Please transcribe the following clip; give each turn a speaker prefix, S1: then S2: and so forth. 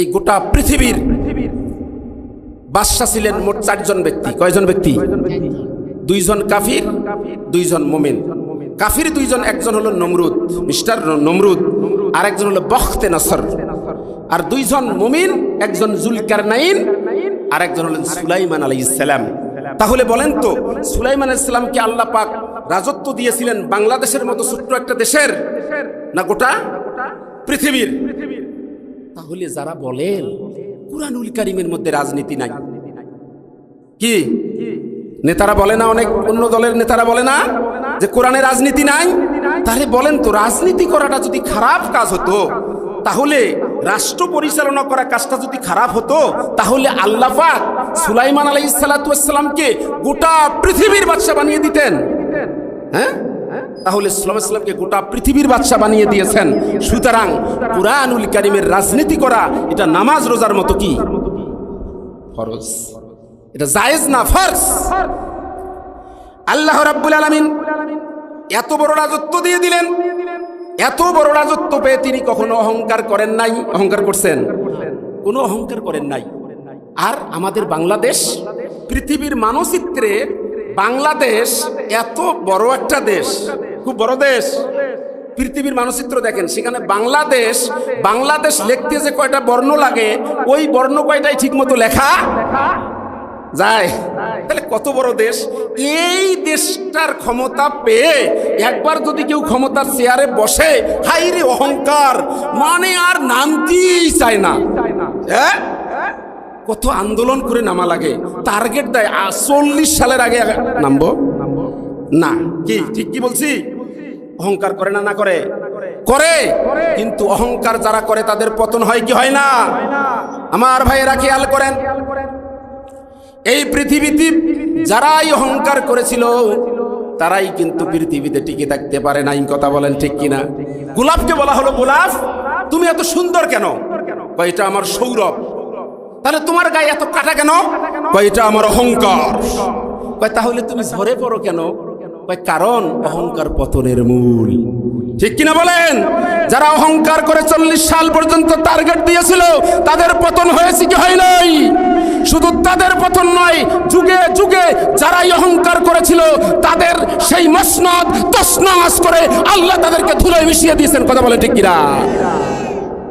S1: এই গোটা পৃথিবীর বাদশাহ ছিলেন মোট চারজন ব্যক্তি। কয়জন ব্যক্তি? দুইজন কাফির দুইজন মোমেন। কাফির দুইজন একজন হলো নমরুদ মিস্টার নমরুদ আর একজন হলো বখতে নসর। আর দুইজন মুমিন একজন জুলকার নাইন আর একজন হলেন সুলাইমান আলাই ইসলাম তাহলে বলেন তো সুলাইমান ইসলামকে আল্লাহ পাক রাজত্ব দিয়েছিলেন বাংলাদেশের মতো ছোট্ট একটা দেশের? না গোটা পৃথিবীর? তাহলে যারা বলেন কুরআনুল কারিমের মধ্যে রাজনীতি নাই। কি? নেতারা বলে না, অনেক অন্য দলের নেতারা বলে না যে কোরআনে রাজনীতি নাই? তাহলে বলেন তো, রাজনীতি করাটা যদি খারাপ কাজ হতো, তাহলে রাষ্ট্র পরিচালনা করা কাজটা যদি খারাপ হতো, তাহলে আল্লাহ পাক সুলাইমান আলাই সালাতামকে গোটা পৃথিবীর বাদশা বানিয়ে দিতেন। হ্যাঁ? তাহলে ইসলামকে গোটা পৃথিবীর বাদশা বানিয়ে দিয়েছেন। সুতরাং কুরআনুল কারিমের রাজনীতি করা, এটা নামাজ রোজার মতো কি? ফরজ। এটা জায়েজ না ফরজ? আল্লাহ রাব্বুল আলামিন এত বড় রাজত্ব দিয়ে দিলেন। এত বড় রাজত্ব পেয়ে তিনি কখনো অহংকার করেন নাই। অহংকার করছেন? কোনো অহংকার করেন নাই। আর আমাদের বাংলাদেশ, পৃথিবীর মানচিত্রে বাংলাদেশ এত বড় একটা দেশ। খুব বড় দেশ। পৃথিবীর মানচিত্র দেখেন, সেখানে বাংলাদেশ বাংলাদেশ লিখতে যে কয়টা বর্ণ লাগে, ওই বর্ণ কয়টাই ঠিক মতো লেখা যায়। তাহলে কত বড় দেশ? এই দেশটার ক্ষমতা পেয়ে একবার যদি কেউ ক্ষমতার চেয়ারে বসে হাই রে অহংকার মানে আর নামতেই চায় না। হ্যাঁ? কত আন্দোলন করে নামা লাগে। টার্গেট দেয় চল্লিশ সালের আগে নামবো? না। কি? ঠিক কি বলছি? অহংকার করে না না করে? করে। কিন্তু অহংকার যারা করে তাদের পতন হয় কি হয় না? আমার ভাইয়েরা খেয়াল করেন। এই পৃথিবীতে যারাই অহংকার করেছিল তারাই কিন্তু পৃথিবীতে টিকে থাকতে পারে নাই। কথা বলেন ঠিক কিনা? গোলাপকে বলা হলো গোলাপ। তুমি এত সুন্দর কেন? এটা আমার সৌরভ। তাহলে তোমার গায়ে এত কাটা কেন? এটা আমার অহংকার। তাহলে তুমি ঝরে পড়ো কেন? কারণ অহংকার পতনের মূল। ঠিক কিনা বলেন? যারা অহংকার করে চল্লিশ সাল পর্যন্ত টার্গেট দিয়েছিল, তাদের পতন হয়েছে কি হয় নাই? শুধু তাদের পতন নয়, যুগে যুগে যারাই অহংকার করেছিল, তাদের সেই মসনদ, তসনাস করে আল্লাহ তাদেরকে ধুলোয় মিশিয়ে দিয়েছেন। কথা বলে ঠিক কিনা?